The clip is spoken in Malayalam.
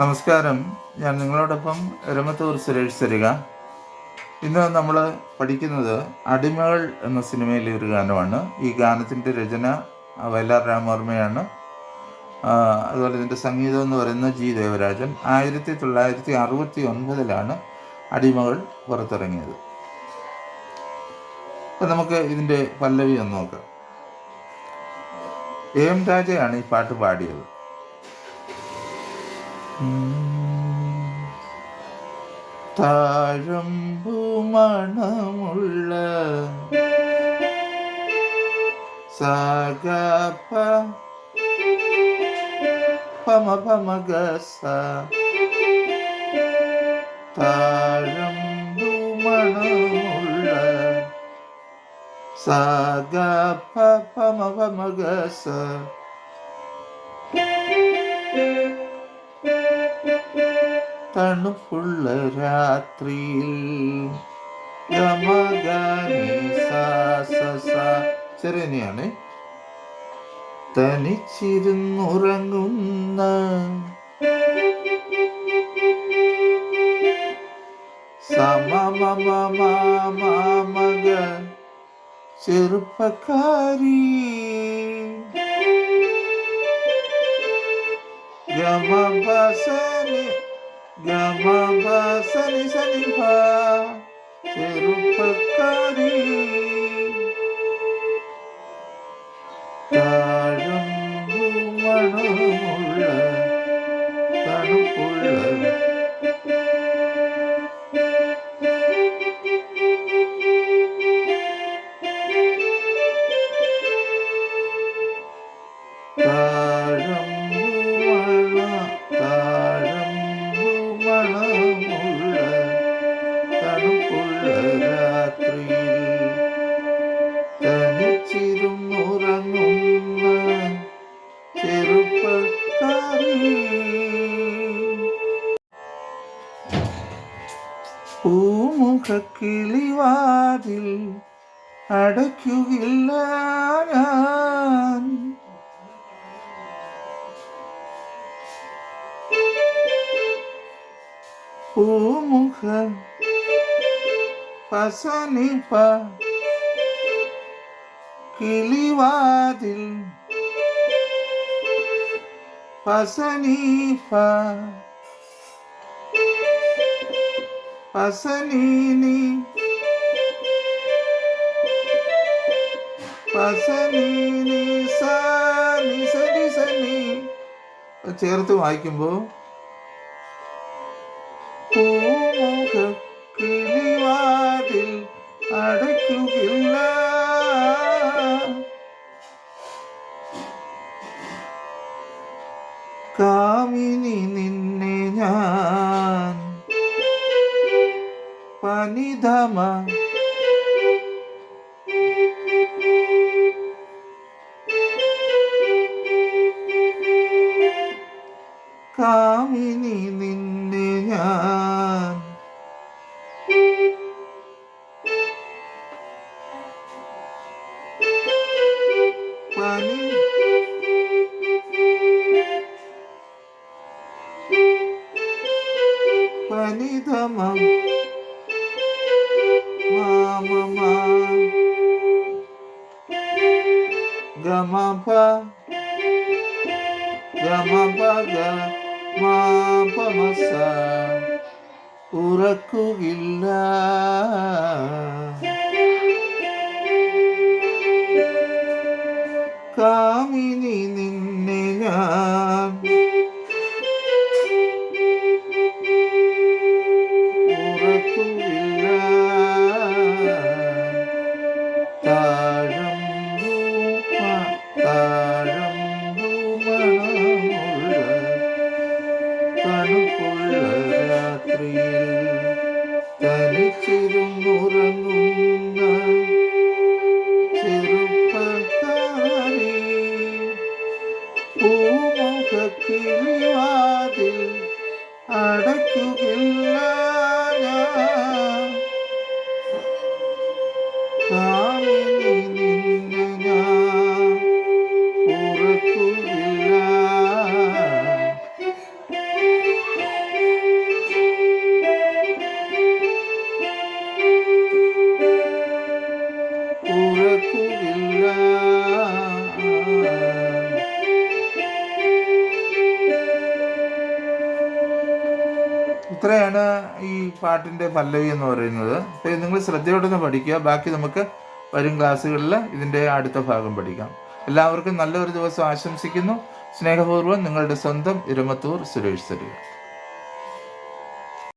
നമസ്കാരം. ഞാൻ നിങ്ങളോടൊപ്പം രമത്തൂർ സുരേഷ് സരിക. ഇന്ന് നമ്മൾ പഠിക്കുന്നത് അടിമകൾ എന്ന സിനിമയിലെ ഒരു ഗാനമാണ്. ഈ ഗാനത്തിന്റെ രചന വയലാർ രാമവർമ്മയാണ്. അതുപോലെ ഇതിന്റെ സംഗീതം എന്ന് പറയുന്നത് ജി ദേവരാജൻ. ആയിരത്തി തൊള്ളായിരത്തി അറുപത്തി ഒൻപതിലാണ് അടിമകൾ പുറത്തിറങ്ങിയത്. അപ്പം നമുക്ക് ഇതിന്റെ പല്ലവി ഒന്ന് നോക്കാം. എം രാജയാണ് ഈ പാട്ട് പാടിയത്. താഴമ്പു മണമുള്ള സഗപ പമ പമ ഗസ താഴമ്പു മണമുള്ള സഗപ പമ പമ ഗസ തണുപ്പുള്ള രാത്രിയിൽ ഗമഗനി തനിച്ചിരുന്നുറങ്ങുന്ന സ ചെറുപ്പക്കാരി. ചെറിയനെയാണ് തനിച്ചിരുന്നുറങ്ങുന്ന സമമമമമമക ചെറുപ്പക്കാരി ഗമബസനി ഗമബസനി സനിഭ ചെറുപ്പക്കാരി താഴമ്പു മണമുള്ള തണുപ്പുള്ള താഴമ്പു മണ രാത്രിയിൽ ചെറുപ്പക്കാരി അടയ്ക്കുകയില്ല ഞാൻ. പൂമുഖ പസനിപ്പ കിളിവാതിൽ പസനീഫ പസനീനി പസനീനി സനി സനി സനി ചേർത്ത് വായിക്കുമ്പോൾ പനിധമ കാമിനി നിന്നെ ഞാൻ ഗമപ pa ഗ sa ഉറക്കുകില്ല കാമിനി നിന്നെ ഞാൻ രാത്രിയിൽ തനിച്ചിരുന്നുറങ്ങുന്ന ചെറുപ്പക്കാരി പൂമുഖക്കിളിവാതിൽ അടയ്ക്കുകയില്ല ഞാൻ. ഇത്രയാണ് ഈ പാട്ടിന്റെ പല്ലവി എന്ന് പറയുന്നത്. അപ്പോൾ നിങ്ങൾ ശ്രദ്ധയോടെ ഒന്ന് പഠിക്കുക. ബാക്കി നമുക്ക് വരും ക്ലാസ്സുകളിൽ ഇതിന്റെ അടുത്ത ഭാഗം പഠിക്കാം. എല്ലാവർക്കും നല്ലൊരു ദിവസം ആശംസിക്കുന്നു. സ്നേഹപൂർവം നിങ്ങളുടെ സ്വന്തം ഇരമത്തൂർ സുരേഷ് തരിക